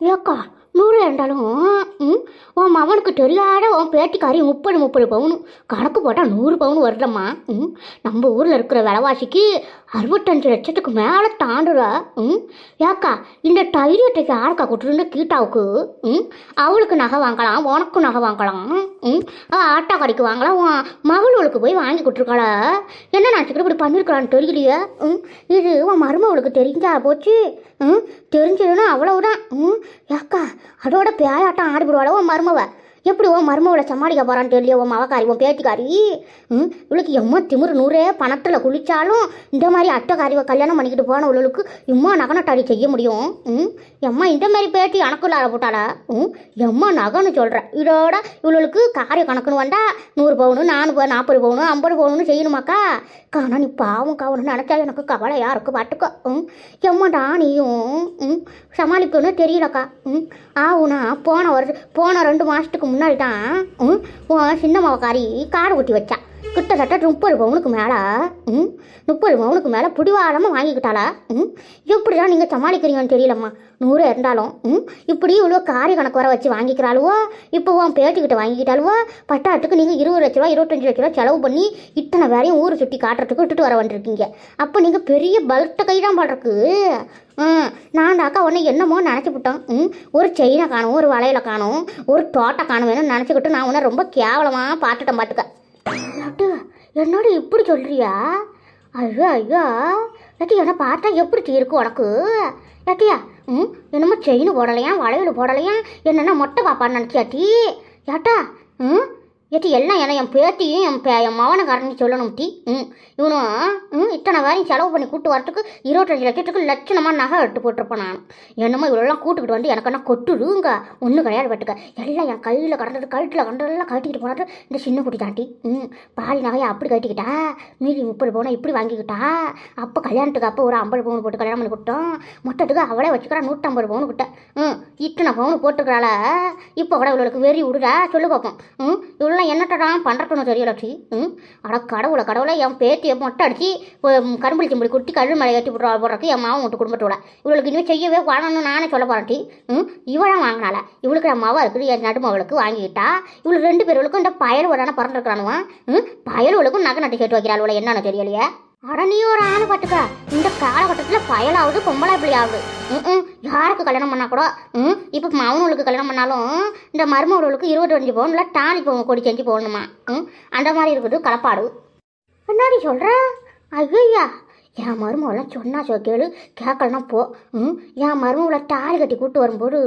ஏக்கா நூறு இருந்தாலும் உன் மவனுக்கு தெரியாத உன் பேட்டிக்காரி முப்பது முப்பது பவுனு. கணக்கு போட்டால் நூறு பவுன் வருதம்மா ம் நம்ம ஊரில் இருக்கிற விலைவாசிக்கு அறுபத்தஞ்சு லட்சத்துக்கு மேலே தாண்டுறா ம். ஏக்கா இந்த தைரியத்தை யாருக்கா கொடுத்துருந்த கீட்டாவுக்கு ம் அவளுக்கு நகை வாங்கலாம் உனக்கும் நகை வாங்கலாம் ம். ஆட்டா கடைக்கு வாங்கலாம் உன் மகளுக்கு போய் வாங்கி கொடுத்துருக்காளா. என்ன நினச்சிக்கிட்டு இப்படி பண்ணியிருக்கலான்னு தெரியலையே ம். இது உன் மருமவளுக்கு தெரிஞ்சா போச்சு ம். தெரிஞ்சதுன்னா அவ்வளவுதான் ம். ஏக்கா அதோட பேயாட்டம் ஆடிவிடுவாளோ உன் மருமவ? எப்படி உன் மருமவளை சமாளிக்க போறான்னு தெரியல உன் மவக்காரி உன் பேட்டிக்காரி ம்? இவளுக்கு எம்மா திமிரு நூறே பணத்தில் குளிச்சாலும் இந்த மாதிரி அட்டைக்காரிவை கல்யாணம் பண்ணிக்கிட்டு போன இவளுக்கு இம்மா நகனட்டாடி செய்ய முடியும்? ம்? எம்மா இந்த மாதிரி பேட்டி கணக்குள்ளார போட்டாளா? ம் எம்மா நகைன்னு சொல்கிறேன் இதோட இவளுக்கு காரிய கணக்குன்னு வந்தா நூறு பவுனு நானூறு நாற்பது பவுனு ஐம்பது பவுனுன்னு செய்யணுமாக்கா? காணா நீ பாவம் காவணும்னு நினச்சா எனக்கு கவலையாக இருக்கு பாட்டுக்கோ ம் எம்மாடா நீயும் ம் சமாளிக்கணும்னு தெரியலக்கா. ம் ஆகுனா போன வருஷம் போன ரெண்டு மாதத்துக்கு முன்னாடி தான் ம் உன் சின்ன மாவக்காரி காடு ஊட்டி வச்சா. கிட்டத்தட்ட முப்பது பவுனுக்கு மேலே ம்? முப்பது பவுனுக்கு மேலே பிடிவாரமாக வாங்கிக்கிட்டாளா? ம்? எப்படிதான் நீங்கள் சமாளிக்கிறீங்கன்னு தெரியலம்மா. நூறு இருந்தாலும் ம்? இப்படி இவ்வளோ காரி கணக்கு வர வச்சு வாங்கிக்கிறாளுவோ? இப்போ உன் பேச்சுக்கிட்ட வாங்கிக்கிட்டாலுவோ பட்டாட்டுக்கு நீங்கள் இருபது லட்ச ரூபா இருபத்தஞ்சு லட்ச ரூபா செலவு பண்ணி இத்தனை வேலையும் ஊர் சுற்றி காட்டுறதுக்கு விட்டுட்டு வர வந்துருக்கீங்க. அப்போ நீங்கள் பெரிய பலத்த கை தான் பாடுறக்கு. ம் நான் அக்கா உடனே என்னமோ நினச்சிவிட்டேன் ம்? ஒரு செயினை காணும் ஒரு வளையலை காணும் ஒரு தோட்டை காணும் வேணும்னு நினச்சிக்கிட்டு நான் உன்னை ரொம்ப கேவலமாக பார்த்துட்டேன் பாட்டுக்க லட்டு என்னோட இப்படி சொல்றியா? ஐயோ ஐயோ. லட்டி என்னை பார்த்தா எப்படி இருக்கும் உனக்கு? லட்டியா ம் என்னமோ செயின் போடலையா வளையல் போடலையா என்னென்ன மொட்டை பாப்பான்னு நினச்சியாட்டி ஏட்டா ம் ஏட்டி எல்லாம் என்ன என் பேத்தியும் என் பே என் மவனக்காரன்னு சொல்லணும் டி. ம். இவனும் இத்தனை வாரியும் செலவு பண்ணி கூட்டு வரத்துக்கு இருபத்தஞ்சு லட்சத்துக்கு லட்சணமாக நகை எடுத்து போட்டிருப்பேன் நான். என்னமோ இவ்வளோலாம் கூட்டுக்கிட்டு வந்து எனக்கு என்ன கொட்டுருங்க ஒன்றும் கிடையாது பட்டுக்க எல்லாம் என் கையில் கடந்தது கழுத்தில் கடந்ததெல்லாம் கட்டிக்கிட்டு போனது இந்த சின்ன குட்டி தாண்டி ம். பாதி நகையை அப்படி கட்டிக்கிட்டா மீதி முப்பது பவுனை இப்படி வாங்கிக்கிட்டா அப்போ கல்யாணத்துக்கு அப்போ ஒரு ஐம்பது பவுன் போட்டு கல்யாணம் பண்ணி கொடுத்தோம். மொத்தத்துக்கு அவளே வச்சுக்கிறா நூற்றம்பது பவுன் கிட்ட. ம். இத்தனை பவுன் போட்டுக்கிறாள இப்போ கூட இவளுக்கு வெறி விடுடா சொல்லு பார்ப்போம் ம். இவ்வளோ என்னட்டடா பண்ணுறதுன்னு தெரியல லட்சி. ம்? அட கடவுளை கடவுளை என் பேத்தியை மொட்டை அடிச்சு கரும்புளி சிம்பளி குட்டி கழுவு மேலே ஏற்றி விட்ற போடுறதுக்கு என் மாவன் விட்டு குடும்பத்தோட. இவளுக்கு இனிமேல் செய்யவே வரணும்னு நானே சொல்ல போகிறேன் டி ம்? இவளாம் வாங்கினால இவளுக்கு என் மாவா இருக்குது என் நடுமவளுக்கு வாங்கிக்கிட்டா இவளுக்கு ரெண்டு பேர்களுக்கும் இந்த பயல் உடனே ம்? பயலுவளுக்கும் நகை நட்டு சேர்த்து வைக்கிறாள் என்னன்னு தெரியலையே? அட நீ ஒரு ஆணு பார்த்துக்க. இந்த காலகட்டத்தில் பயலாவது பொம்பளை இப்படி ஆகுது ம் யாருக்கு கல்யாணம் பண்ணால் கூட ம் இப்போ மவுனவளுக்கு கல்யாணம் பண்ணாலும் இந்த மருமவளுக்கு இருபத்தஞ்சு பவுனில் டாலி போ கொடி செஞ்சு போகணுமா ம் அந்த மாதிரி இருக்குது கலப்பாடு என்னடி சொல்கிற ஐயா என் மருமகளாம் சொன்னா சொ கேளு கேட்கலன்னா போ. ம் என் மருமகளை தாலி கட்டி கூப்பிட்டு வரும்போது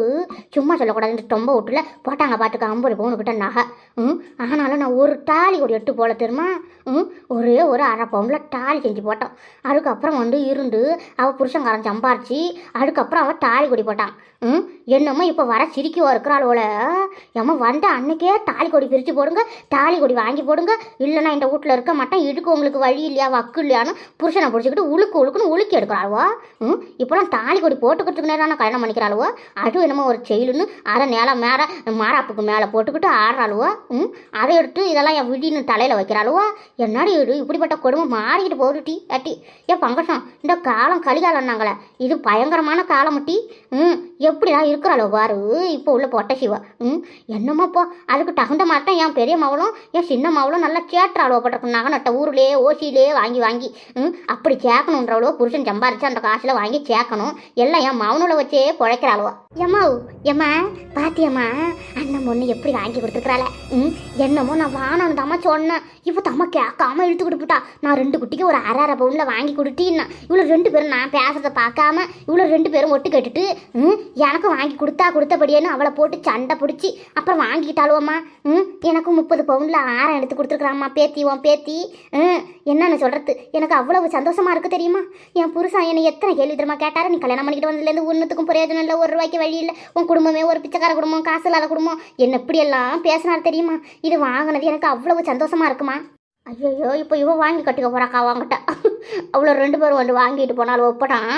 சும்மா சொல்லக்கூடாது இந்த தொம்ப வீட்டில் போட்டாங்க பாட்டுக்க ஐம்பது பவுனுக்கிட்ட நகை. ம் ஆனாலும் நான் ஒரு டாலி ஒரு எடுத்து போல தெரியுமா? ம் ஒரே ஒரு அரை பவுனில் தாலி செஞ்சு போட்டோம் அதுக்கப்புறம் வந்து இருந்து அவள் புருஷங்காரன் சம்பாரிச்சு அதுக்கப்புறம் அவள் தாலி கொடி போட்டான். ம் என்னமோ இப்போ வர சிரிக்கி இருக்கிறாளோல ஏம்மா வந்த அன்னைக்கே தாலி கொடி பிரித்து போடுங்க தாலி கொடி வாங்கி போடுங்க. இல்லைன்னா இந்த வீட்டில் இருக்க மாட்டேன் இழுக்கு உங்களுக்கு வழி இல்லையா வக்கு இல்லையான்னு புருஷனை பிடிச்சிக்கிட்டு உழுக்கு உழுக்குன்னு உழுக்கி எடுக்கிறாளுவோ. ம் இப்போலாம் தாலி கொடி போட்டுக்கிறதுக்கு நேரம் கல்யாணம் பண்ணிக்கிறாளுவோ. அதுவும் என்னமோ ஒரு செயலுன்னு அதை நேரம் மேலே மாறாப்புக்கு மேலே போட்டுக்கிட்டு ஆடுறாளுவோ. ம்? அதை எடுத்து இதெல்லாம் என் விடின்னு தலையில் வைக்கிறாளுவா என்னடி இது? இப்படிப்பட்ட கொடுமை மாறிக்கிட்டு போகுதுட்டி அட்டி ஏன் பங்கசம் இந்த காலம் கலிகாலம்னாங்களே. இது பயங்கரமான காலம் டி. ம் எப்படிடா இருக்கிறாளோ பாரு. இப்போ உள்ள பொட்ட சிவா. ம் என்னமோப்போ அதுக்கு தகுந்த மாதிரி தான் என் பெரிய மவளும் என் சின்ன மவளும் நல்லா சேட்டுறாளோ பட்டிருக்கு நட்ட ஊர்லேயே ஓசியிலே வாங்கி வாங்கி. ம் அப்படி சேர்க்கணுன்றவளோ புருஷன் சம்பாரிச்சு அந்த காசில் வாங்கி சேர்க்கணும். எல்லாம் என் மவனோட வச்சே பிழைக்கிறாளோ. எம்மா எம்மா பாத்தியம்மா அண்ணன் பொண்ணு எப்படி வாங்கி கொடுத்துருக்குறாள? ம் என்னமோ நான் வானணும் தாம்மா சொன்னேன். இப்போ தம்மா கேட்காம இழுத்து கொடுத்துட்டா நான் ரெண்டு குட்டிக்கு ஒரு அரை அரை பவுனில் வாங்கி கொடுத்தீன்னா. இவ்வளோ ரெண்டு பேரும் நான் பேசுறதை பார்க்காம இவ்வளோ ரெண்டு பேரும் ஒட்டு கேட்டுட்டு ம் எனக்கும் வாங்கி கொடுத்தா கொடுத்தபடியேன்னு அவளை போட்டு சண்டை பிடிச்சி அப்புறம் வாங்கிக்கிட்டாளுவம்மா ம் எனக்கும் முப்பது பவுனில் ஆரம் எடுத்து கொடுத்துருக்குறாம்மா. பேத்தி உன் பேத்தி ம் என்னன்னு சொல்கிறது எனக்கு அவ்வளவு சந்தோஷமாக இருக்குது தெரியுமா? என் புருஷன் என்னை எத்தனை கேள்வி தெரியுமா கேட்டாரு. நீ கல்யாணம் பண்ணிக்கிட்டு வந்ததுலேருந்து ஒன்றுத்துக்கும் பிரயோஜனம் இல்லை ஒரு ரூபாய்க்கு வழி இல்லை. உன் குடும்பமே ஒரு பிச்சைக்கார குடும்பம் காசு இல்லாத குடும்பம். என்ன இப்படியெல்லாம் பேசினார் தெரியும்? இது வாங்கினது எனக்கு அவ்வளவு சந்தோஷமா இருக்குமா? ஐயோ இப்போ இவன் வாங்கி கட்டிக்க போறாக்கா அவங்ககிட்ட அவ்வளோ ரெண்டு பேரும் வந்து வாங்கிட்டு போனாலும் ஒப்படான்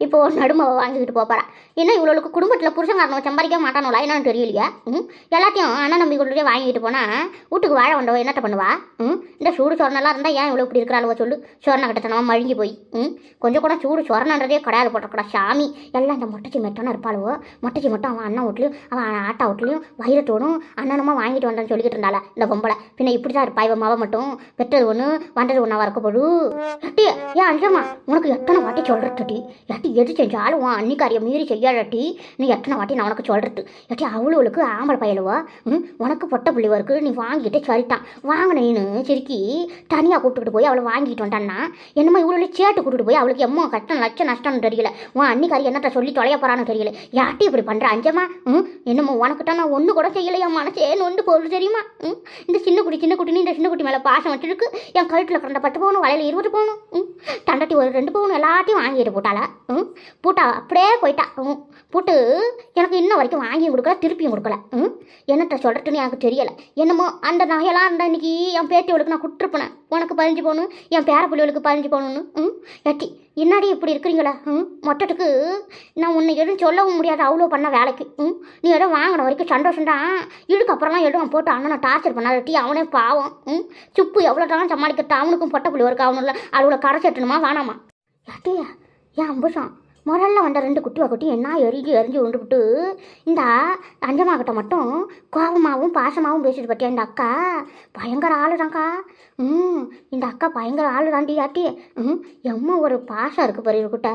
இப்போ ஒரு நடுமை வாங்கிக்கிட்டு போகிறா ஏன்னா இவ்வளோக்கு குடும்பத்தில் புருஷங்காரனோ சம்பாதிக்க மாட்டானோலா? என்னன்னு தெரியலையா. ம்? எல்லாத்தையும் அண்ணன் நம்பி கொண்டு வாங்கிட்டு போனால் வீட்டுக்கு வாழ வந்தவ என்னட்ட பண்ணுவா? ம்? இந்த சூடு சொரணெல்லாம் இருந்தால் ஏன் இவ்வளோ இப்படி இருக்கிறாளுவ சொல்லு? சொரண கட்டத்தனமா மழுங்கி போய். ம்? கொஞ்சம் கூட சூடு சொரணன்றதே கிடையாது போட்டக்கூடா சாமி. எல்லாம் இந்த மொட்டைச்சி மெட்டனா இருப்பாளுவோ? மொட்டைச்சி மட்டும் அவன் அண்ணன் வீட்லையும் அவன் ஆட்டா வீட்லையும் வயிறத்தோடும் அண்ணனமாக வாங்கிட்டு வந்தான்னு சொல்லிக்கிட்டு இருந்தாளா இந்த பொம்பளை. பின்ன இப்படி தான் இருப்பா இவன் மாவை மட்டும். பெற்றது ஒன்று வந்தது ஒன்றா வரக்கப்படு எட்டி ஏன் அஞ்சம்மா உனக்கு எத்தனை வாட்டி சொல்கிறட்டி எட்டி எது செஞ்சாலும் உன் அன்னிக்காரியை மீறி செய்யாட்டி நீ எத்தனை வாட்டி நான் உனக்கு சொல்கிறது எட்டி அவளுக்கு ஆம்பளை பயலுவா? ம் உனக்கு பொட்டை பிள்ளைவருக்கு நீ வாங்கிட்டு சரிட்டான். வாங்கினேன்னு சிரிக்கி. தனியாக கூப்பிட்டுக்கிட்டு போய் அவளை வாங்கிட்டு வந்தான்னா என்னமோ இவ்வளோ சேட்டு கூட்டிட்டு போய் அவளுக்கு எம்மோ கஷ்டம் லட்சம் நஷ்டம்னு தெரியல. உன் அன்னிக்காரி என்னட்ட சொல்லி தொலைய போகிறான்னு தெரியல. யாட்டி இப்படி பண்ணுற அஞ்சம்மா? ம் என்னமோ உனக்கிட்ட நான் ஒன்று கூட செய்யலையா மனசே நொண்டு போகுது தெரியுமா? ம் இந்த சின்ன குட்டி சின்ன குட்டின்னு இந்த சின்ன குட்டி மேலே பாசம் வச்சிருக்கு என் கழுத்தில் பிறந்த பட்டு போகணும் வலையில் இருபது போகணும். ம். தண்டட்டி ஒரு ரெண்டு போகணும் எல்லாத்தையும் வாங்கிட்டு போட்டாளா? ம். பூட்டா அப்படியே போயிட்டா. ம். போட்டு எனக்கு இன்ன வரைக்கும் வாங்கியும் கொடுக்கல திருப்பியும் கொடுக்கல. ம்? என்னட்ட சொல்கிறதுன்னு எனக்கு தெரியலை. என்னமோ அந்த நகையெல்லாம் அந்த இன்னைக்கு என் பேத்தியவளுக்கு நான் குட்டிருப்பேன் உனக்கு பதிஞ்சு போகணும் என் பேர பிள்ளைகளுக்கு பதிஞ்சு போகணும்னு. ம்? எட்டி என்னடி இப்படி இருக்கிறீங்களா? ம்? மொத்தத்துக்கு நான் உன்னை எதுவும் சொல்லவும் முடியாது அவ்வளோ பண்ண வேலைக்கு. ம்? நீ எதுவும் வாங்கின வரைக்கும் சந்தோஷம் தான் இதுக்கு அப்புறம்லாம் எதுவும் போட்டு அண்ணனை டார்ச்சர் பண்ணாத டீ அவனே பாவம். ம்? சுப்பு எவ்வளோ தான் சமாளிக்கிறது அவனுக்கும் பொட்டப்புள்ளி புள்ளி ஒருக்கு அவனும் இல்லை. அவ்வளோ கரை செட்டணுமா வேணாமா? ஏட்டியா ஏன் அம்புஷம்? முதல்ல வந்த ரெண்டு குட்டிவா குட்டி என்ன எரிஞ்சு எரிஞ்சு விட்டு இந்த அஞ்சமாக்கிட்ட மட்டும் கோபமாகவும் பாசமாகவும் பேசிட்டு பட்டியா இந்த அக்கா? பயங்கர ஆளுதான்க்கா. ம் இந்த அக்கா பயங்கர ஆளு தாண்டி யாட்டி ம் எம்மா ஒரு பாசம் இருக்குது பாரு இவர்கிட்ட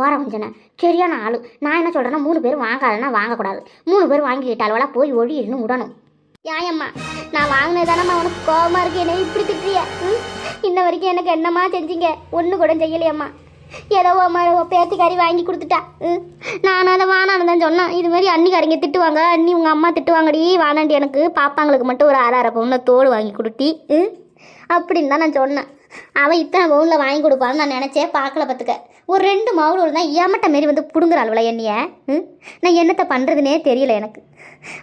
ஓர வஞ்சனை சரியான ஆள். நான் என்ன சொல்கிறேன்னா மூணு பேர் வாங்காதுன்னா வாங்கக்கூடாது. மூணு பேர் வாங்கிக்கிட்டாலும் போய் ஒழி இன்னும் விடணும் ஏயம்மா நான் வாங்கினது தானம்மா உனக்கு கோபமாக இருக்கு? என்ன இப்படி திட்டுறிய? ம் இன்ன வரைக்கும் எனக்கு என்னம்மா செஞ்சீங்க? ஒன்று கூட செய்யலையம்மா. ஏதோ உன் பேத்திக்காரி வாங்கி கொடுத்துட்டா. ம் நான் அதை வானான்னு தான் சொன்னேன். இது மாதிரி அன்னிக்காரிங்க திட்டுவாங்க. அண்ணி உங்கள் அம்மா திட்டுவாங்கடி வானாண்டி எனக்கு பாப்பாங்களுக்கு மட்டும் ஒரு அரை அரை பவுனில் தோடு வாங்கி கொடுத்தி ம் அப்படின்னு தான் நான் சொன்னேன். அவள் இத்தனை பவுனில் வாங்கி கொடுப்பான்னு நான் நினச்சே பார்க்கல பார்த்துக்க. ஒரு ரெண்டு மவுளூர் தான் ஏமட்ட மாரி வந்து பிடுங்குறாள்வல என்னைய. ம் நான் என்னத்தை பண்ணுறதுனே தெரியல எனக்கு.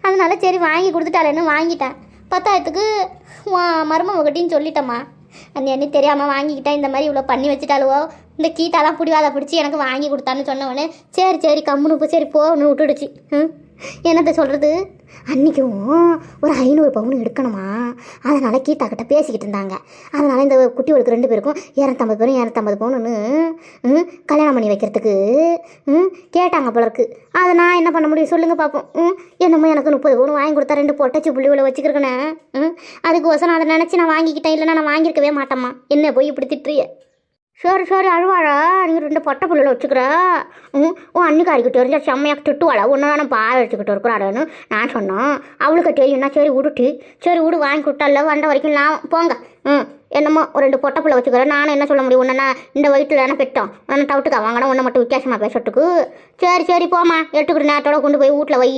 அதனால சரி வாங்கி கொடுத்துட்டாளேன்னு வாங்கிட்டேன். பத்தாயிரத்துக்கு மருமகட்டின்னு சொல்லிட்டேம்மா. அந்த எண்ணி தெரியாமல் வாங்கிக்கிட்டேன் இந்த மாதிரி இவ்வளோ பண்ணி வச்சுட்டாலுவோ இந்த கீட்டாலாம் பிடிவாத பிடிச்சி எனக்கு வாங்கி கொடுத்தான்னு சொன்னவொடனே சரி சரி கம்முனு சரி போன்னு விட்டுடுச்சு. ம்? என்னத்தை சொல்கிறது அன்றைக்கும் ஒரு ஐநூறு பவுன் எடுக்கணுமா? அதனால் கீதா பேசிக்கிட்டு இருந்தாங்க. அதனால் இந்த குட்டிகளுக்கு ரெண்டு பேருக்கும் இரநூத்தம்பது பேரும் இரநூத்தம்பது பவுனுன்னு ம், கல்யாணம் பண்ணி வைக்கிறதுக்கு ம், கேட்டாங்க போல இருக்கு. அதை நான் என்ன பண்ண முடியும் சொல்லுங்கள் பார்ப்போம் ம், என்னமோ எனக்கு முப்பது பவுன் வாங்கி கொடுத்தா ரெண்டு பொட்டச்சி புள்ளிகளை வச்சுக்கிறேனே ம் அதுக்கு ஒசரம் அதை நினச்சி நான் வாங்கிக்கிட்டேன் இல்லைன்னா நான் வாங்கியிருக்கவே மாட்டேம்மா. என்ன போய் இப்படி திட்டுறிய? சரி சரி அழுவாடா நீங்கள் ரெண்டு பொட்டை பிள்ளைல வச்சுக்கிற. ம் உன் அன்னிக்காரிக்கிட்ட இருந்தால் செம்மையாக திட்டுவாளா? ஒன்று தானே பாய வச்சுக்கிட்டு இருக்கிறாடுன்னு நான் சொன்னேன். அவளுக்கு தெரியும்னா சரி விடுட்டு சரி விடு வாங்கி கொடுத்தால வந்த வரைக்கும் நான் போங்க. ம் என்னமோ ஒரு ரெண்டு பொட்டை பிள்ளை வச்சுக்கிறேன். நானும் என்ன சொல்ல முடியும்? உன்னை இந்த வயிற்றுல தானே பெட்டோம். உன்னை டவுட்டுக்கா வாங்கினா உன்னை மட்டும் வித்தியாசமாக பேசுறதுக்கு. சரி சரி போம்மா. எடுத்துக்கிட்டு நேரத்தோட கொண்டு போய் வீட்டில் வை.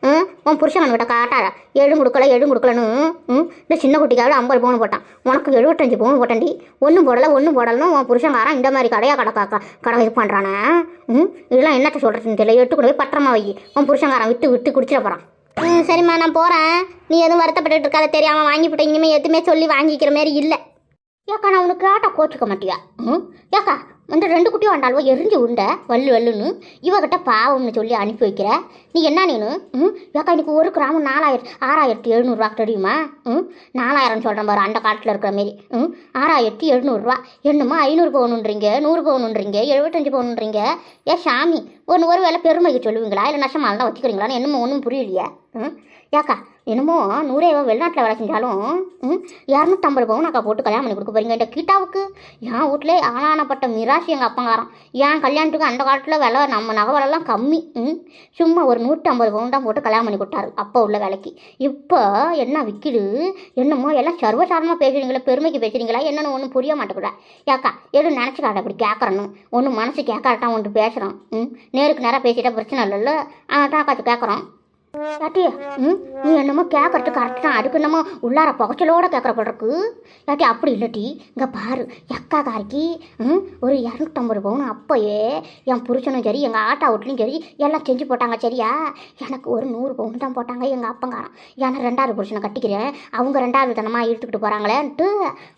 ம்? உன் புருஷன் கிட்ட காட்டாத. எழும் கொடுக்கல எழும் கொடுக்கலன்னு. ம்? இந்த சின்ன குட்டிக்காவது ஐம்பது பவுன் போட்டான். உனக்கு எழுபத்தஞ்சு பவுன் போட்டேன்டி. ஒன்றும் போடலை ஒன்றும் போடலன்னு உன் புருஷன்காரன் இந்த மாதிரி கடையாக கடை கடை இது பண்ணுறானே ம்? இதெல்லாம் என்னத்தை சொல்கிறதுன்னு தெரியல. எட்டு கொண்டு போய் பத்திரமா வை. உன் புருஷங்காரன் விட்டு விட்டு குடிச்சிட போகிறான் ம் சரிம்மா நான் போகிறேன் நீ எதுவும் வருத்தப்பட்டுட்டு இருக்காத தெரியாமல் வாங்கி இனிமேல் எதுவுமே சொல்லி வாங்கிக்கிற மாதிரி இல்லை. ஏக்கா நான் உனக்கு ஆட்டோ கோச்சுக்க மாட்டியா? ம்? ஏக்கா வந்து ரெண்டு குட்டியும் வந்தாலும் எரிஞ்சு உண்ட வல்லு வல்லுன்னு இவகிட்ட பாவம்னு சொல்லி அனுப்பி வைக்கிற. நீ என்ன நீனு? ம்? ஏக்கா இன்னைக்கு ஒரு கிராமம் நாலாயிரத்தி ஆறாயிரத்தி எழுநூறுவா தெரியுமா? ம்? நாலாயிரம் சொல்கிறேன் பாரு அந்த காலத்தில் இருக்கிற மாரி. ம்? ஆறாயிரத்தி எழுநூறுவா என்னமோ ஐநூறு பவுனுன்றீங்க நூறு பவுனுன்றீங்க எழுபத்தஞ்சு பவுனுன்றீங்க ஏ சாமி ஒன்று ஒரு வேலை பெருமைக்கு சொல்லுவீங்களா? இல்லை நஷ்டமாக இருந்தால் வச்சுக்கிறீங்களான்னு என்னமோ ஒன்றும் புரியலையே. ம்? ஏக்கா என்னமோ நூறே வெளிநாட்டில் வேலை செஞ்சாலும் ம் இரநூத்தம்பது பவுன் அக்கா போட்டு கல்யாணம் பண்ணி கொடுக்க போறீங்க இந்த கீட்டாவுக்கு என் வீட்டிலே ஆனானப்பட்ட மிராசி எங்கள் அப்பங்காரம் என் கல்யாணத்துக்கு அந்த காலத்தில் விலை நம்ம நகை விலைலாம் கம்மி ம் சும்மா ஒரு நூற்றம்பது பவுன் தான் போட்டு கல்யாணம் பண்ணி கொடுத்தாரு அப்போ உள்ள வேலைக்கு. இப்போ என்ன விற்கிது என்னமோ எல்லாம் சர்வசாதாரணமாக பேசுறீங்களா பெருமைக்கு பேசுறீங்களா என்னென்னு ஒன்றும் புரிய மாட்டேங்குதா? ஏக்கா எதுவும் நினச்சிக்காத அப்படி கேட்குறன்னு ஒன்றும் மனசு கேட்காதான் ஒன்று பேசுகிறோம் ம் நேருக்கு நேராக பேசிட்டா பிரச்சனை இல்லைல்ல அதான் அக்காச்சு கேட்குறோம் பாட்டி ம்? நீ என்னமோ கேட்கறது கரெக்ட் தான். அதுக்கு என்னமோ உள்ளார புகச்சலோட கேட்குற போல இருக்கு. யாட்டி அப்படி இல்லட்டி இங்கே பாரு எக்கா காரிக்கு ம், ஒரு இரநூத்தம்பது பவுன் அப்போயே என் புருஷனும் சரி எங்கள் ஆட்டா வீட்லையும் சரி எல்லாம் செஞ்சு போட்டாங்க சரியா? எனக்கு ஒரு நூறு பவுன் தான் போட்டாங்க எங்கள் அப்பங்காரன். ஏன்னா ரெண்டாவது புருஷனை கட்டிக்கிறேன் அவங்க ரெண்டாவது தனமாக இழுத்துக்கிட்டு போகிறாங்களேன்ட்டு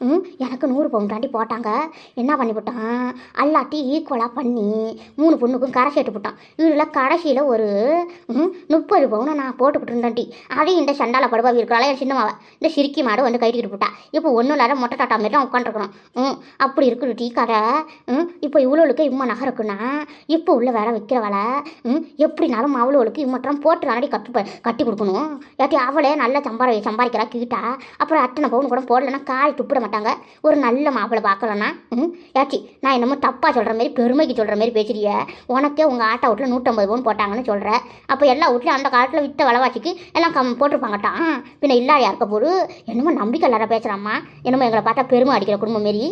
ம், எனக்கு நூறு பவுன் தாண்டி போட்டாங்க. என்ன பண்ணி போட்டான்? அல்லாட்டி ஈக்குவலாக பண்ணி மூணு பொண்ணுக்கும் கரை சேர்த்து போட்டான். இதில் கடைசியில் ஒரு முப்பது பவுன் நான் போட்டுக்கிட்டு இருந்தேன்டி அதையும் இந்த சண்டால படுபாவி இருக்கிறாள் என் சின்னமாவை. இந்த சிரிக்கி மாடு வந்து கைட்டிக்கிட்டு போட்டா. இப்போ ஒன்றும் இல்லாத மொட்டை டாட்டா மாரி தான் உட்காந்துருக்கணும் ம் அப்படி இருக்குது டீ கடை. ம் இப்போ இவ்வளோளுக்கு இம்மா நகை இருக்குன்னா இப்போ உள்ள வேலை விற்கிற வேலை? ம் எப்படினாலும் அவளுக்கு இம்மட்டம் போட்டு தானடி கட்டு கட்டி கொடுக்கணும். ஏட்டி அவளே நல்லா சம்பாரி சம்பாதிக்கிறா கீட்டா. அப்புறம் அத்தனை பவுன் கூட போடலன்னா காய் துப்பிட மாட்டாங்க. ஒரு நல்ல மாப்பிள்ளை பார்க்கலன்னா? ம் ஏச்சி நான் என்னமோ தப்பாக சொல்கிற மாதிரி பெருமைக்கு சொல்கிற மாதிரி பேசுறிய. உனக்கே உங்கள் ஆட்டோ வீட்டில் நூற்றம்பது பவுன் போட்டாங்கன்னு சொல்கிற அப்போ எல்லா வீட்லையும் அந்த காலத்தில் வித்த விலைவாசிக்கு எல்லாம் கம் போட்டிருப்பாங்கட்டான் பின்ன இல்லாத இருக்க போது என்னமோ நம்பிக்கை இல்லாத பேசுகிறாம்மா என்னமோ எங்களை பார்த்தா பெருமை அடிக்கிற குடும்பம் மாரி.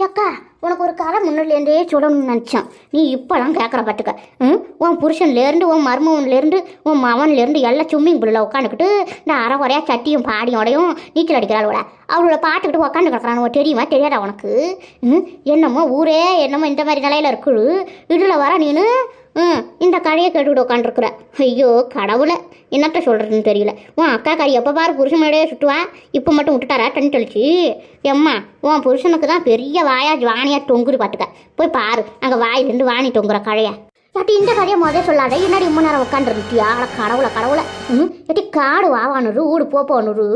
அக்கா உனக்கு ஒரு கதை முன்னிலேருந்தே சொல்லணும்னு நினச்சேன். நீ இப்போலாம் கேட்குற பார்த்துக்க ம் உன் புருஷன்லேருந்து உன் மருமவன்லேருந்து உன் மவன்லேருந்து எல்லாம் ஸ்விம்மிங் பூலில் உட்காந்துக்கிட்டு நான் அரை குறையா சட்டியும் பாடியோடையும் நீச்சல் அடிக்கிறாளோட அவளோட பாட்டுக்கிட்டு உட்காந்து கிடக்குறானுவ தெரியுமா? தெரியாதா உனக்கு? ம் என்னமோ ஊரே என்னமோ இந்த மாதிரி நிலையில இருக்குது இதில் வர நீனு ம் இந்த கடையை கேட்டுக்கிட்டு உட்காந்துருக்குற ஐயோ கடவுளை என்னத்த சொல்கிறதுன்னு தெரியல. உன் அக்கா கறி எப்போ பாரு புருஷன் மேலேயே சுட்டுவா இப்போ மட்டும் விட்டுட்டாரா டென் தெளிச்சு எம்மா உன் புருஷனுக்கு தான் பெரிய வாயா வாணியா தொங்குது பார்த்துக்க போய் பாரு அங்கே வாயிலிருந்து வாணி தொங்குற கழைய ஏட்டி இந்த கதையை முதல் சொல்லாத. என்னடி இம்ம நேரம் உட்காந்துருந்துட்டியா அட கடவுளை கடவுளை. ம் ஏட்டி காடு வாவானுரு ஊடு போப்போனுரு.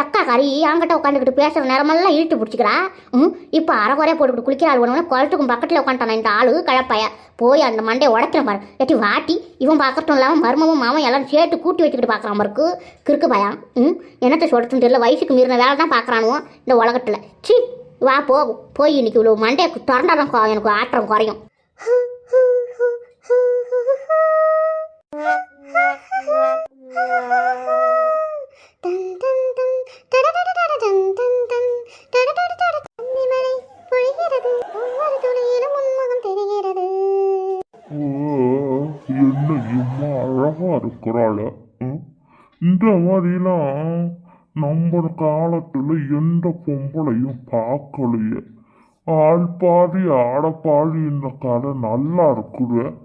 எக்கா கறி என்கிட்ட உட்காந்துக்கிட்டு பேசுகிற நேரமெல்லாம் இழுத்து பிடிச்சிக்கிறா. ம் இப்போ அரை குறைய போட்டுக்கிட்டு குளிக்கிற ஆள் ஒன்று குளத்துக்கும் பக்கத்தில் உட்காந்துட்டான் இந்த ஆளு கழப்பைய போய் அந்த மண்டையை உடைக்கிறேன் பாரு. ஏட்டி வாட்டி இவன் பார்க்கட்டும் இல்லாமல் மர்மமும் மாமன் எல்லாம் சேர்த்து கூட்டி வச்சுக்கிட்டு பார்க்குறான் இருக்கு கிறுக்கு பயம் ம் என்னத்தை சொல்கிறதுன்னு தெரியல. வயசுக்கு மீறின வேலை தான் பார்க்குறானுவோ இந்த உலகத்தில். சி வா போ போய் இன்னைக்கு இவ்வளோ மண்டையை திறந்தாதான் எனக்கு ஆற்றம் குறையும். என்ன இம்மா அழகா இருக்கிறாள. இந்த மாதிரிலாம் நம்ம காலத்துல எந்த பொம்பளையும் பார்க்கலையே. ஆள் பாதி ஆட பாதி இந்த கதை நல்லா இருக்குது.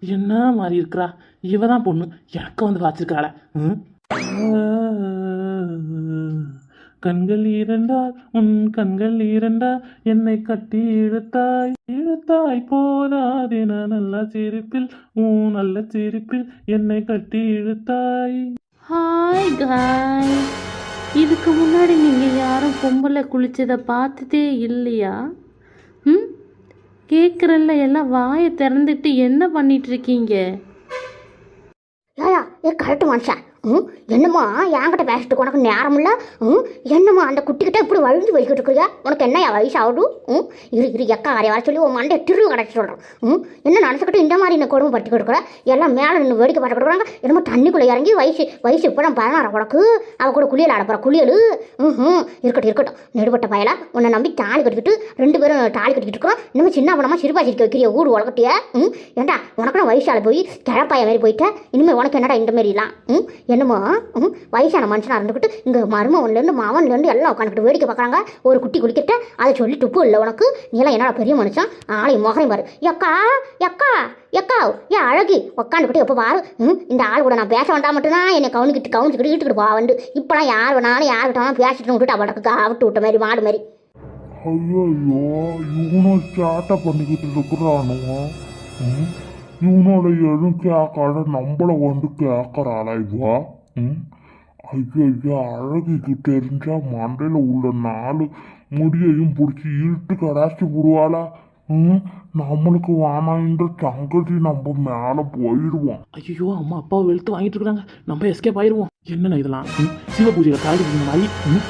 என்ன மாதிரி இருக்கிறா? இவ தான் பொண்ணு. எனக்கு வந்து வாச்சிருக்கிறாள கண்கள் இரண்டால் உன் கண்கள் இரண்டா என்னை கட்டி இழுத்தாய். இழுத்தாய் போதாதென நல்ல சிரிப்பில் உன் நல்ல சிரிப்பில் என்னை கட்டி இழுத்தாய். ஹாய் காய் இதுக்கு முன்னாடி நீங்கள் யாரும் பொம்பளை குளிச்சதை பார்த்ததே இல்லையா? ம்? கேட்குறல்ல எல்லாம் வாயை திறந்துட்டு என்ன பண்ணிட்டு இருக்கீங்க? ஏயா ஏ கரெக்ட் மனுஷன். ம்? என்னம்மா என்கிட்ட பேசிட்டு உனக்கு நேரம் இல்லை ம்? என்னம்மா அந்த குட்டிக்கிட்ட இப்படி வழிஞ்சு வச்சுக்கிட்டு இருக்கிறியா? உனக்கு என்னையா வயசு ஆகுது? ம்? இரு இரு எக்கா அரை வர சொல்லி உன் மண்டை திரு கிடச்சி சொல்கிறேன் ம்? என்ன நினச்சிக்கிட்டு இந்த மாதிரி என்ன கொடுமை பட்டுக்கிட்டு இருக்கிற? எல்லாம் மேலே நின்று வேடிக்கை பார்த்து கொடுக்குறாங்க என்னமோ தண்ணிக்குள்ளே இறங்கி வயசு வயசு இப்போ தான் பதினாறு உனக்கு அவள் கூட குளியல் அடப்புற குளியல். ம் இருக்கட்டும் இருக்கட்டும். நெடுபட்ட பயலா உன்னை நம்பி தாலி கட்டிக்கிட்டு ரெண்டு பேரும் தாலி கட்டிக்கிட்டு இருக்கிறோம். இன்னும் சின்ன பணமாக சிரிப்பா சிரிக்க வைக்கிறிய ஊர் உலகத்தையே. ம்? ஏண்டா உனக்கு வயசால போய் கிழப்பாய மாதிரி போயிட்டேன் இனிமேல் உனக்கு என்னடா இந்த மாரிலாம் ம்? என்னமோ வயசான மனுஷனாக இருந்துக்கிட்டு இங்கே மருமவன்லேருந்து மாவன்லேருந்து எல்லாம் உட்காந்துக்கிட்டு வேடிக்கை பார்க்குறாங்க. ஒரு குட்டி குளிக்கிட்ட அதை சொல்லி துப்பு இல்லை உனக்கு. நீ எல்லாம் என்னடா பெரிய மனுஷன்? ஆளையும் முகரையும் பாரு. எக்கா எக்கா எக்கா ஏன் அழகி உக்காந்துக்கிட்டு எப்போ பாரு. ம் இந்த ஆள் கூட நான் பேச வேண்டாம் மட்டும்தான். என்னை கவுனிக்கிட்டு கவுனிக்கிட்டு இட்டுக்கிட்டு போ வந்து இப்போலாம் யார் வேணாலும் யார் விட்டாலும் பேசிட்டு விட்டுட்டு அவளுக்கு விட்டு விட்ட மாதிரி மாடு மாதிரி. ஐயோ இவனும் சேட்டை பண்ணிக்கிட்டு இருக்கிறானுங்க ம்? இவனோட எதுவும் கேட்காத நம்மள வந்து கேட்குறாளா இவா? ம்? ஐயோ அழகிக்கு தெரிஞ்சா மண்டையில் உள்ள நாலு முடியையும் பிடிச்சி இழுத்து கடாச்சி விடுவாளா ம்? நம்மளுக்கு வேணான்ற சங்கதி நம்ம மேலே போயிடுவோம் ஐயோ அம்மா அப்பாவை வெளுத்து வாங்கிட்டு இருக்காங்க. நம்ம எஸ்கேப் ஆயிடுவோம் என்னண்ணா இதெல்லாம்? சிவ பூஜையில் கலந்துக்கிற மாதிரி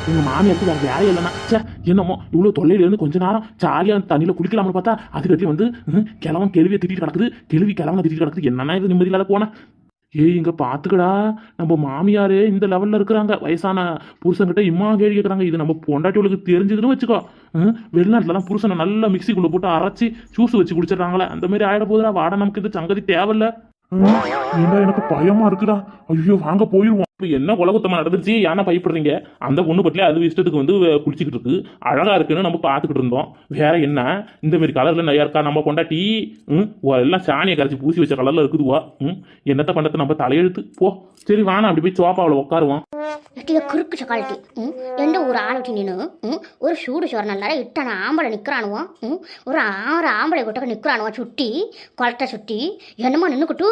உங்கள் மாமியாருக்கு வேறு வேலை இல்லைன்னா ச்சே என்னமோ இவ்வளோ தொல்லையிலேருந்து கொஞ்ச நேரம் ஜாலியாக தண்ணியில் குளிக்கலாம்னு பார்த்தா அதுக்கட்டி வந்து ம், கிழவன் கேள்வியை திட்டிட்டு கிடக்குது கேள்வி கிழவனை திட்டிட்டு கிடக்குது. என்னன்னா இது நிம்மதி போனேன் ஏய் இங்க பார்த்துக்கடா நம்ம மாமியாரே இந்த லெவல்ல இருக்கிறாங்க. வயசான புருஷன்கிட்ட இம்மா கேள்வி கேட்குறாங்க இது நம்ம பொண்டாட்டிகளுக்கு தெரிஞ்சதுன்னு வச்சுக்கோ. ம், புருஷனை நல்லா மிக்சிக்குள்ளே போட்டு அரைச்சி ஜூஸ் வச்சு குடிச்சிடுறாங்களே. அந்த மாதிரி ஆயிட போதுடா வாட நமக்கு இது சங்கதி தேவையில்ல. ஏண்டா எனக்கு பயமா இருக்குடா. ஐயோ வாங்க போயிடுவோம் இப்போ என்ன உலகத்தமாக நடந்துச்சு ஏன்னா பயப்படுறீங்க? அந்த பொண்ணு பட்டிலே அது இஷ்டத்துக்கு வந்து குளிச்சிக்கிட்டு குளிச்சுக்கிட்டு இருக்கு அழகா இருக்குன்னு நம்ம பார்த்துக்கிட்டு இருந்தோம். வேற என்ன? இந்த கலரில் நிறையா இருக்கா? நம்ம கொண்டாட்டி ம் ஓ, எல்லாம் சாணியை கரைச்சி பூசி வச்ச கலரில் இருக்குதுவா? ம் என்னத்த பண்ணுறது நம்ம தலையெழுத்து. போ. சரி வாணா அப்படி போய் சோப்பாவில் உட்காருவோம் குறுக்கு சக்காலட்டி ம் எந்த ஒரு ஆளுட்டி நின்று ம் ஒரு சூடு சோறு நல்லா இட்டன ஆம்பளை நிற்கிறானுவோம் ம் ஒரு ஆறு ஆம்பளை கூட்டக்க நிற்கிறானுவோம் சுட்டி கொலட்டை சுட்டி என்னமோ நின்றுக்கிட்டு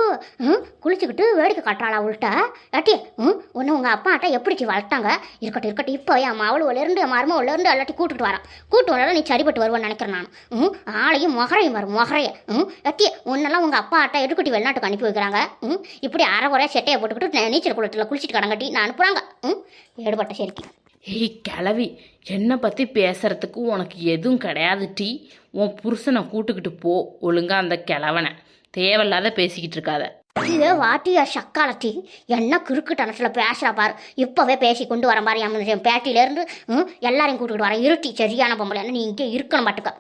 ம் குளிச்சுக்கிட்டு வேடிக்கை காட்டுறாளா உள்ட்ட? ஏட்டி ம் ஒன்று உங்கள் அப்பா அட்டா எப்படி வளர்த்தாங்க? இருக்கட்டும் இருக்கட்டும். இப்போ என் மாவளுவிலேருந்து என் மருமவுலேருந்து எல்லாத்தையும் கூட்டிட்டு வரான். கூட்டு வரல நீ சரிப்பட்டு வருவான்னு நினைக்கிறேன் நான். ம்? ஆளையும் மொகரையும் வரும் மொகரைய. ம்? எட்டி ஒன்னெல்லாம் உங்கள் அப்பா அட்டா எடுக்கட்டி வெளிநாட்டுக்கு அனுப்பி வைக்கிறாங்க. ம்? இப்படி அரை குறையா செட்டையை போட்டுக்கிட்டு நீச்சல் குளத்தில் குளிச்சுட்டு கடங்கட்டி நான் அனுப்புகிறாங்க ம்? ஏடுபட்ட சரிக்கு ஏய் கிளவி என்னை பற்றி பேசுகிறதுக்கு உனக்கு எதுவும் கிடையாது டீ. உன் புருஷனை கூட்டுக்கிட்டு போ ஒழுங்காக அந்த கிழவனை. தேவையில்லாத பேசிக்கிட்டு இருக்காத. இதே வாட்டியா சக்காலத்தி? என்ன கிறுக்கு டனத்தில் பாரு. இப்போவே பேசி கொண்டு வர மாதிரி என் பேட்டிலேருந்து ம் எல்லாரையும் கூட்டிகிட்டு வரேன். இருட்டி சரியான பொம்பளை நீ இங்கே இருக்கணும் பாட்டுக்க